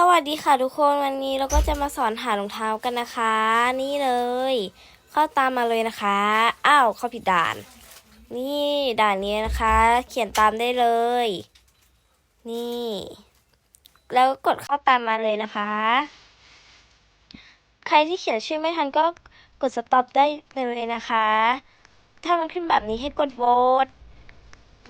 สวัสดีค่ะทุกคนวันนี้เราก็จะมาสอนหารองเท้ากันนะคะ นี่เลย เข้าตามมาเลยนะคะอ้าวเข้าผิดด่าน นี่ด่านนี้นะคะ เขียนตามได้เลย นี่ แล้วกดเข้าตามมาเลยนะคะ ใครที่เขียนชื่อไม่ทันก็กดสต็อปได้เลยนะคะ ถ้ามันขึ้นแบบนี้ให้กดโหวต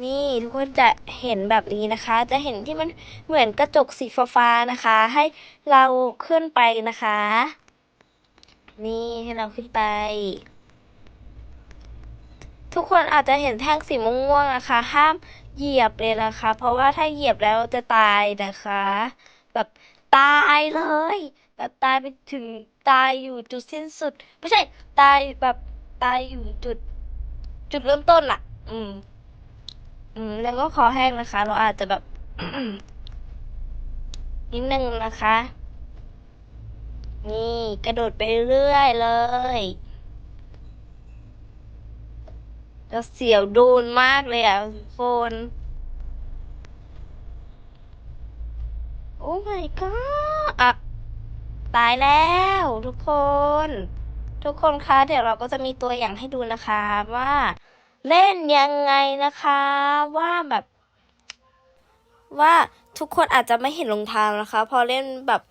นี่ทุกคนจะเห็นแบบนี้นะคะ จะเห็นที่มันเหมือนกระจกสีฟ้าๆนะคะ ให้เราขึ้นไปนะคะ นี่ให้เราขึ้นไป ทุกคนอาจจะเห็นแท่งสีม่วงๆนะคะ ห้ามเหยียบเลยนะคะ เพราะว่าถ้าเหยียบแล้วจะตายนะคะ แบบตายเลย แบบตายไปถึงตายอยู่จุดสิ้นสุด ไม่ใช่ตายแบบตายอยู่จุด จุดเริ่มต้นล่ะ อืม อืมแล้วก็คอแห้งนะคะ เราอาจจะแบบ นิดนึงนะคะ นี่กระโดดไปเรื่อยเลยจะเสียวโดนมากเลยอะทุกคนโอ้ my god อะตายแล้วทุกคน ทุกคนคะเดี๋ยวเราก็จะมีตัวอย่างให้ดูนะคะว่า เล่นยังไงนะคะ ว่าแบบ ว่าทุกคนอาจจะไม่เห็นรองเท้านะคะ พอเล่นแบบ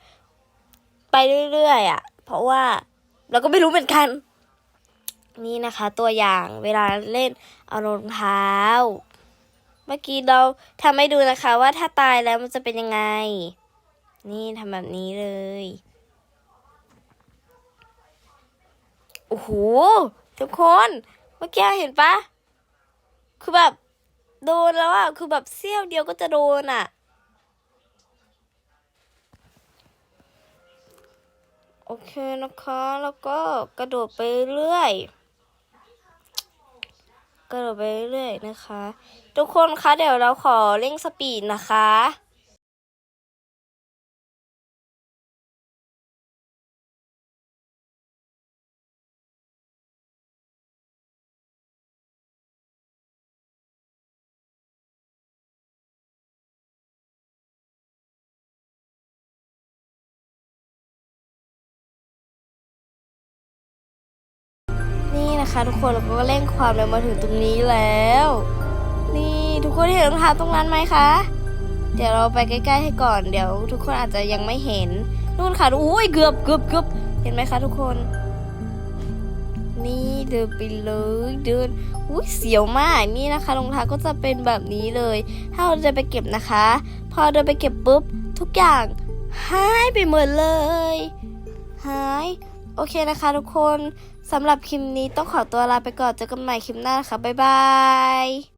ไปเรื่อยๆอะ เพราะว่าเราก็ไม่รู้เหมือนกัน นี่นะคะ ตัวอย่างเวลาเล่นเอารองเท้า เมื่อกี้เราทำให้ดูนะคะ ว่าถ้าตายแล้วมันจะเป็นยังไง นี่ทำแบบนี้เลยโอ้โหทุกคน เมื่อกี้เห็นปะ คือแบบ โดนแล้วอะคือแบบเสี้ยวเดียวก็จะโดนอะโอเคนะคะ แล้วก็กระโดดไปเรื่อย กระโดดไปเรื่อยนะคะ ทุกคนคะเดี๋ยวเราขอเร่งสปีดนะคะ นะคะทุกคนเราก็เร่งความเร็วมาถึงตรงนี้แล้ว นี่ทุกคนเห็นรองเท้าตรงนั้นไหมคะ เดี๋ยวเราไปใกล้ๆให้ก่อนเดี๋ยว ทุกคนอาจจะยังไม่เห็นนู่นค่ะอุ้ยเกือบเกือบเกือบเห็นไหมคะทุกคน นี่เดินไปเลยเดินอุ้ยเสียวมากนี่นะคะรองเท้าก็จะเป็นแบบนี้เลย ถ้าเราจะไปเก็บนะคะ พอเดินไปเก็บปุ๊บ ทุกอย่างหายไปหมดเลยหาย โอเคนะคะทุกคนสำหรับคลิปนี้ต้องขอตัวลาไปก่อนเจอกันใหม่คลิปหน้านะคะบ๊ายบาย